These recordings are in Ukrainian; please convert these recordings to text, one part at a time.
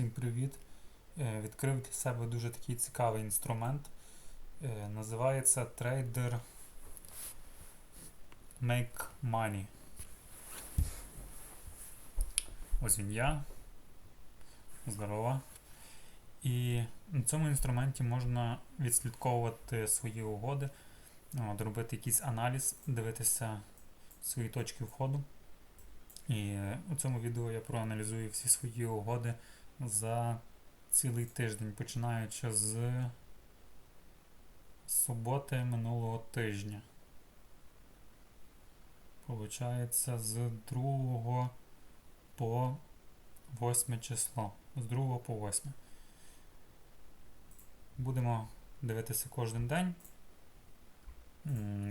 Всім привіт! Е, Відкрив для себе дуже такий цікавий інструмент. Е, Називається Trader Make Money. Ось він я. Здорово. І на цьому інструменті можна відслідковувати свої угоди, робити якийсь аналіз, дивитися свої точки входу. І е, у цьому відео я проаналізую всі свої угоди за цілий тиждень, починаючи з суботи минулого тижня. Получається з 2 по 8 число. З 2 по 8. Будемо дивитися кожен день.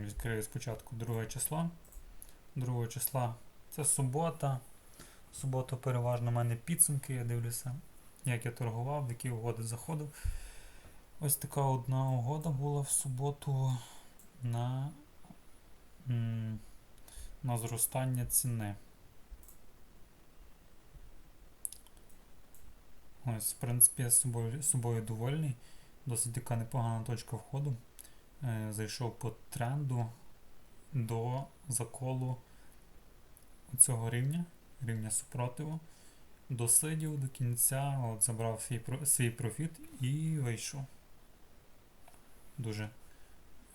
Відкрию спочатку 2 число. 2 числа це субота. Суботу переважно в мене підсумки, я дивлюся, як я торгував, в які угоди заходив. Ось така одна угода була в суботу на, на зростання ціни. Ось, в принципі, я з собою, собою довольний. Досить така непогана точка входу. Е, зайшов по тренду до заколу цього рівня, рівня супротиву, досидів до кінця, от забрав свій, свій профіт і вийшов. Дуже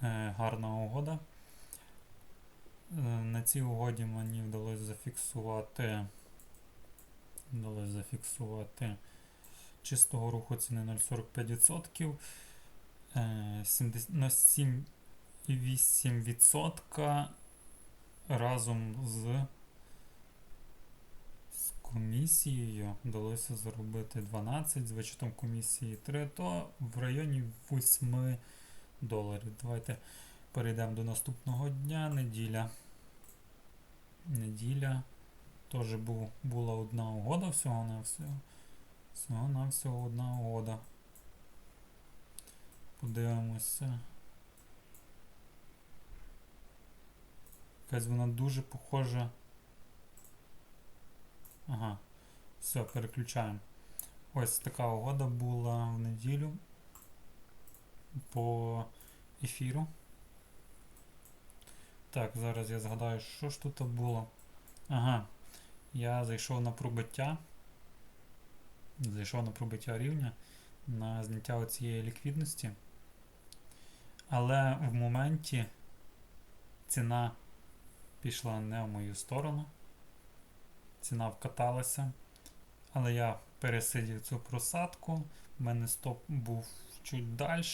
е, гарна угода. Е, на цій угоді мені вдалося зафіксувати, вдалося зафіксувати чистого руху ціни 0,45%. Е, 70 на 7,8% разом з комісією вдалося заробити 12, з вичетом комісії 3, то в районі 8 доларів. Давайте перейдемо до наступного дня. Неділя. Неділя. Теж був, була одна угода всього на всього. Всього на всього одна угода. Подивимося. Якась вона дуже похожа. Ага. Все, переключаємо. Ось така угода була в неділю по ефіру. Так, зараз я згадаю, що ж тут було. Ага. Я зайшов на пробиття. Зайшов на пробиття рівня на зняття цієї ліквідності. Але в моменті ціна пішла не в мою сторону. Ціна вкаталася. Але я пересидів цю просадку. У мене стоп був чуть далі.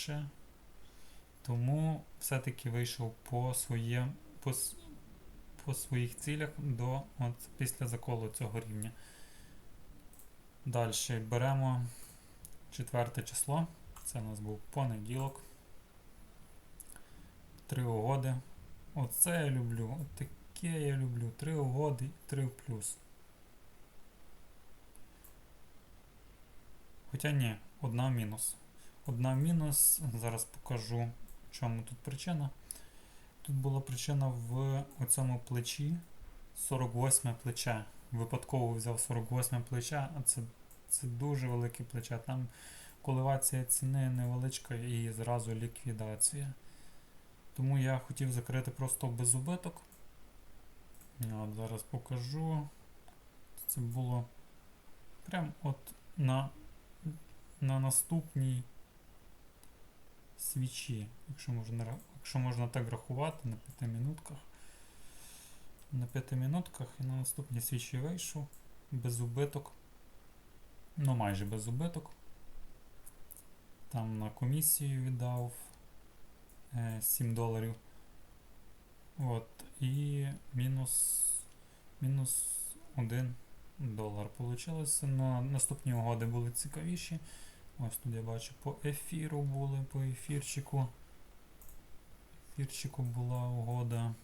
Тому все-таки вийшов по, своє, по, по своїх цілях до от, після заколу цього рівня. Далі беремо четверте число. Це у нас був понеділок. Три угоди. Оце я люблю. Таке я люблю. Три угоди три в плюс. Хоча ні, одна в мінус. Одна в мінус. Зараз покажу, в чому тут причина. Тут була причина в оцьому плечі. 48 плече. Випадково взяв 48 плече, а це, це дуже велике плече. Там коливація ціни невеличка і зразу ліквідація. Тому я хотів закрити просто без убиток. От зараз покажу. Це було прям от на, на наступній свічі, якщо можна, якщо можна так рахувати, на 5 минутках. На 5 минутках і на наступній свічі вийшов без убиток. Ну майже без убиток. Там на комісію віддав е, 7 доларів. От, і мінус, мінус 1 долар получилося. Ну, наступні угоди були цікавіші. Ось тут я бачу по ефіру були, по ефірчику. Ефірчику була угода.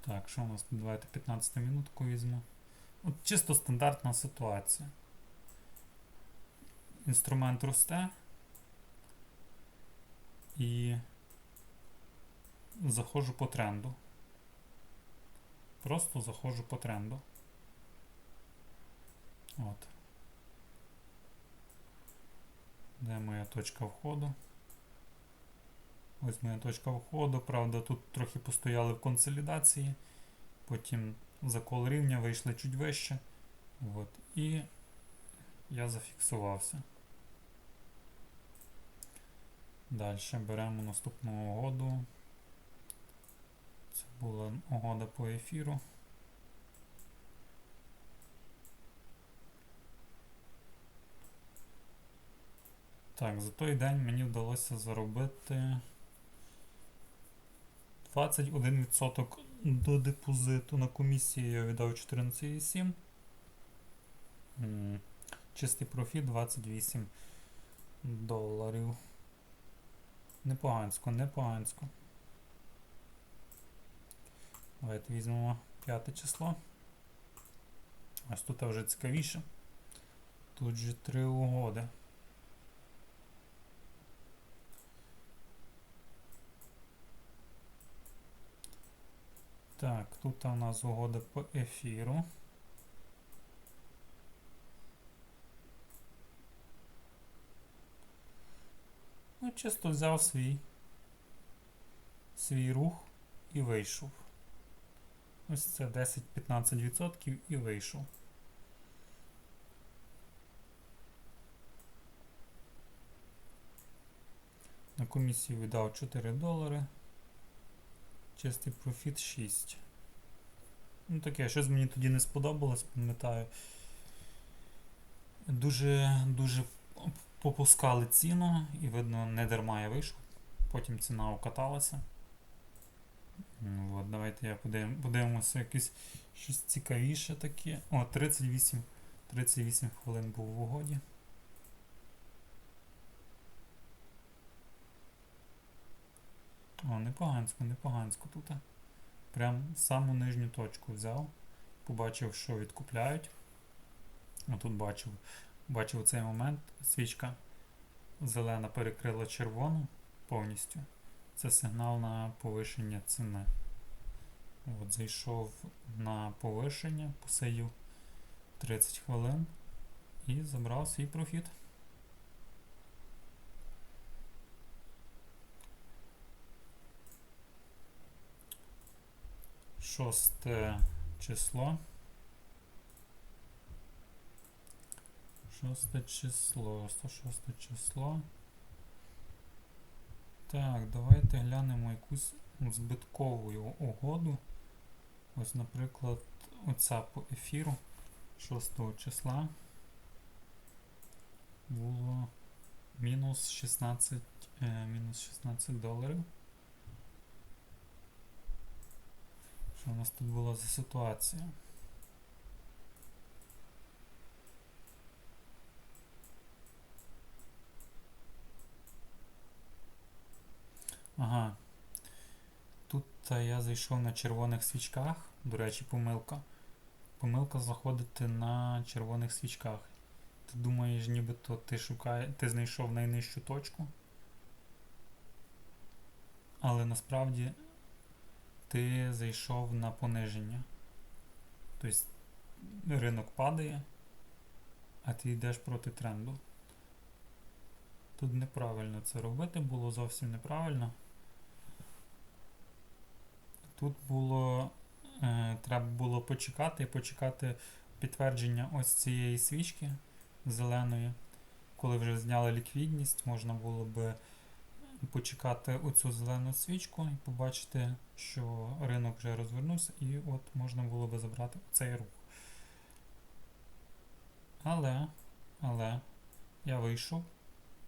Так, що у нас тут? Давайте 15 минутку візьму. От чисто стандартна ситуація. Інструмент росте. І заходжу по тренду. Просто заходжу по тренду. От. Де моя точка входу? Ось моя точка входу. Правда, тут трохи постояли в консолідації. Потім закол рівня вийшли чуть вище. От. І я зафіксувався. Далі беремо наступну угоду. Це була угода по ефіру. Так, за той день мені вдалося заробити 21% до депозиту. На комісії я віддав 14,7. Чистий профіт 28 доларів. Непогансько, непогансько. Давайте візьмемо п'яте число. Ось тут вже цікавіше. Тут же три угоди. Так, тут у нас угода по ефіру. Ну, чисто взяв свій свій рух і вийшов. Ось це 10-15% і вийшов. На комісію віддав 4 долари. Чистий профіт 6. Ну таке, щось мені тоді не сподобалось, пам'ятаю. Дуже дуже попускали ціну і видно не дарма я вийшов. Потім ціна окаталася. Ну, от, Давайте я подивим, подивимося якесь щось цікавіше таке. О, 38 38 хвилин був в угоді. О, непогансько, непогансько тут. Прям саму нижню точку взяв. Побачив, що відкупляють. А тут бачив, бачив цей момент. Свічка зелена перекрила червону повністю. Це сигнал на повишення ціни. От, Зайшов на повишення, посидів 30 хвилин і забрав свій профіт. Шосте число. Шосте число. 106 число. Так, давайте глянемо якусь збиткову угоду. Ось, наприклад, оця по ефіру 6 числа було мінус 16, е, мінус 16 доларів. У нас тут була за ситуація? Ага. Тут я зайшов на червоних свічках. До речі, помилка. Помилка заходити на червоних свічках. Ти думаєш, нібито ти шукає, ти знайшов найнижчу точку. Але насправді ти зайшов на пониження. Тобто ринок падає, а ти йдеш проти тренду. Тут неправильно це робити, було зовсім неправильно. Тут було, е, треба було почекати і почекати підтвердження ось цієї свічки зеленої. Коли вже зняли ліквідність, можна було би почекати оцю зелену свічку і побачити, що ринок вже розвернувся, і от можна було би забрати цей рух. Але, але я вийшов,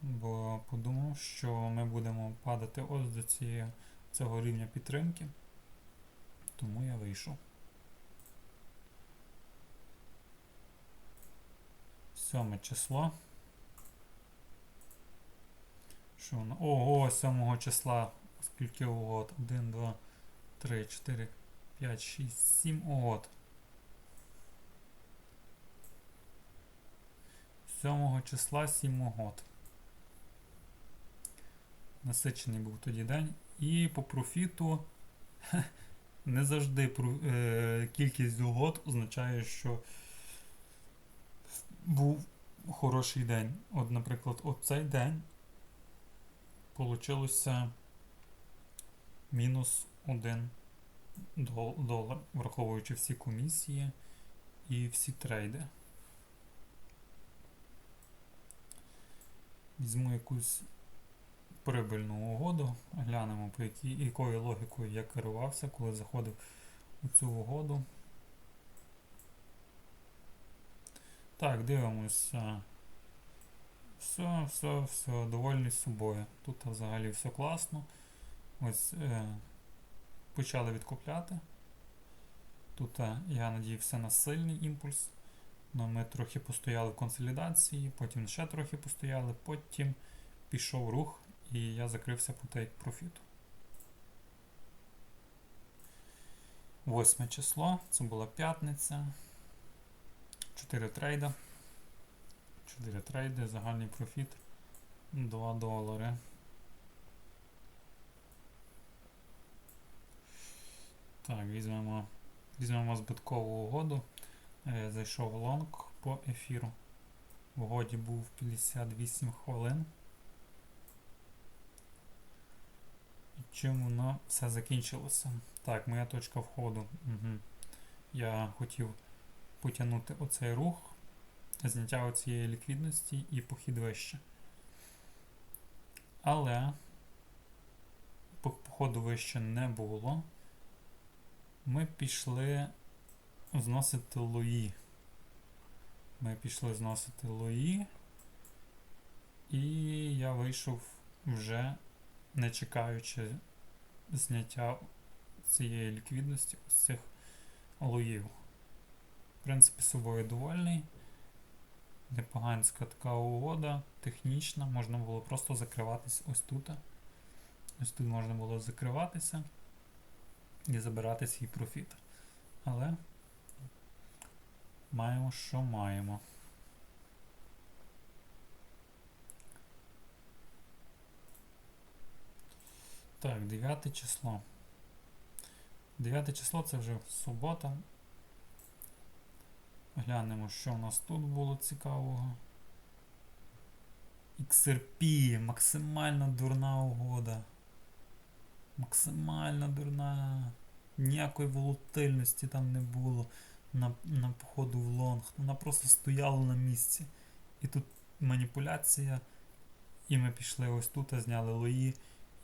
бо подумав, що ми будемо падати ось до цієї, цього рівня підтримки. Тому я вийшов. Сьоме число. Що воно? Ого, 7 числа. Скільки угод? 1, 2, 3, 4, 5, 6, 7 угод. 7 числа 7 угод. Насичений був тоді день. І по профіту не завжди е, кількість угод означає, що був хороший день. От, наприклад, оцей день получилося мінус 1 долар, враховуючи всі комісії і всі трейди. Візьму якусь прибильну угоду, глянемо, по якій, якою логікою я керувався, коли заходив у цю угоду. Так, дивимося. Все, все, все, довольний собою. Тут взагалі все класно. Ось е, почали відкупляти. Тут е, я надіявся на сильний імпульс. Но ми трохи постояли в консолідації, потім ще трохи постояли, потім пішов рух і я закрився по take профіту. Восьме число, це була п'ятниця. 4 трейда. 4 трейди, загальний профіт 2 долари. Так, візьмемо, візьмемо збиткову угоду. Е, Зайшов лонг по ефіру. В угоді був 58 хвилин. І чим воно все закінчилося? Так, моя точка входу. Угу. Я хотів потягнути оцей рух, зняття оцієї ліквідності і похід вище. Але походу вище не було. Ми пішли зносити лої. Ми пішли зносити лої. І я вийшов вже не чекаючи зняття цієї ліквідності з цих лоїв. В принципі, собою довольний. Непоганська така угода, технічна, можна було просто закриватися ось тут. Ось тут можна було закриватися і забирати свій профіт. Але маємо, що маємо. Так, 9 число. 9 число це вже субота. Глянемо, що у нас тут було цікавого. XRP, максимально дурна угода. Максимально дурна. Ніякої волатильності там не було на, на походу в лонг. Вона просто стояла на місці. І тут маніпуляція. І ми пішли ось тут, зняли лої,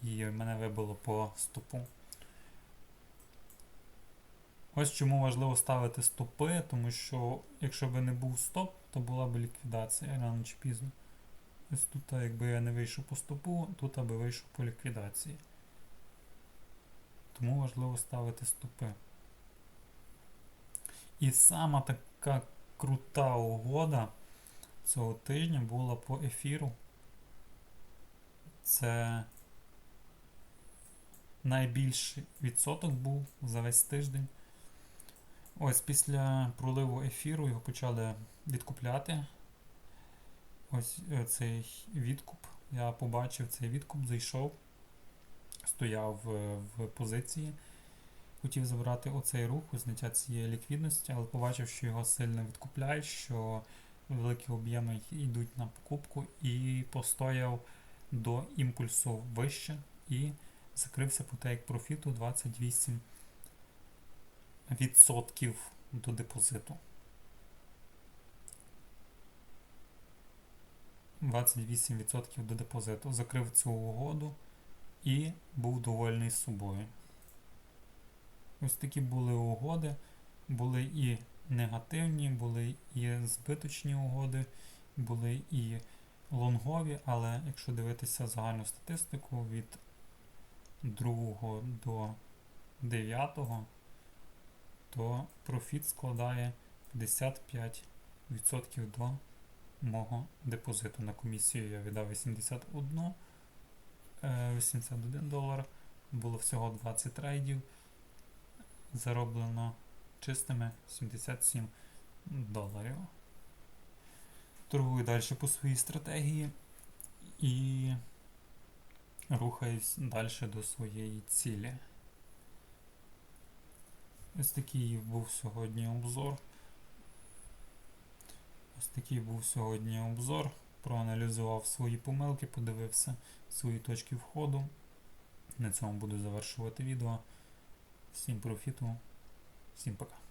і мене вибило по стопу. Ось чому важливо ставити стопи, тому що якщо б не був стоп, то була б ліквідація рано чи пізно. Ось тут, якби я не вийшов по стопу, тут аби вийшов по ліквідації. Тому важливо ставити стопи. І сама така крута угода цього тижня була по ефіру. Це найбільший відсоток був за весь тиждень. Ось після проливу ефіру його почали відкупляти. Ось е, цей відкуп. Я побачив цей відкуп, зайшов, стояв е, в позиції, хотів забрати оцей рух, зняття цієї ліквідності, але побачив, що його сильно відкупляють, що великі об'єми йдуть на покупку і постояв до імпульсу вище і закрився по тейк профіту 28 відсотків до депозиту. 28% до депозиту. Закрив цю угоду і був довольний собою. Ось такі були угоди. Були і негативні, були і збиточні угоди, були і лонгові, але якщо дивитися загальну статистику від 2 до 9 то профіт складає 55% до мого депозиту. На комісію я віддав 81, е, 81 долар. Було всього 20 трейдів. Зароблено чистими 77 доларів. Торгую далі по своїй стратегії і рухаюсь далі до своєї цілі. Ось такий був сьогодні обзор. Ось Такий був сьогодні обзор. Проаналізував свої помилки, подивився свої точки входу. На цьому буду завершувати відео. Всім профіту, всім пока.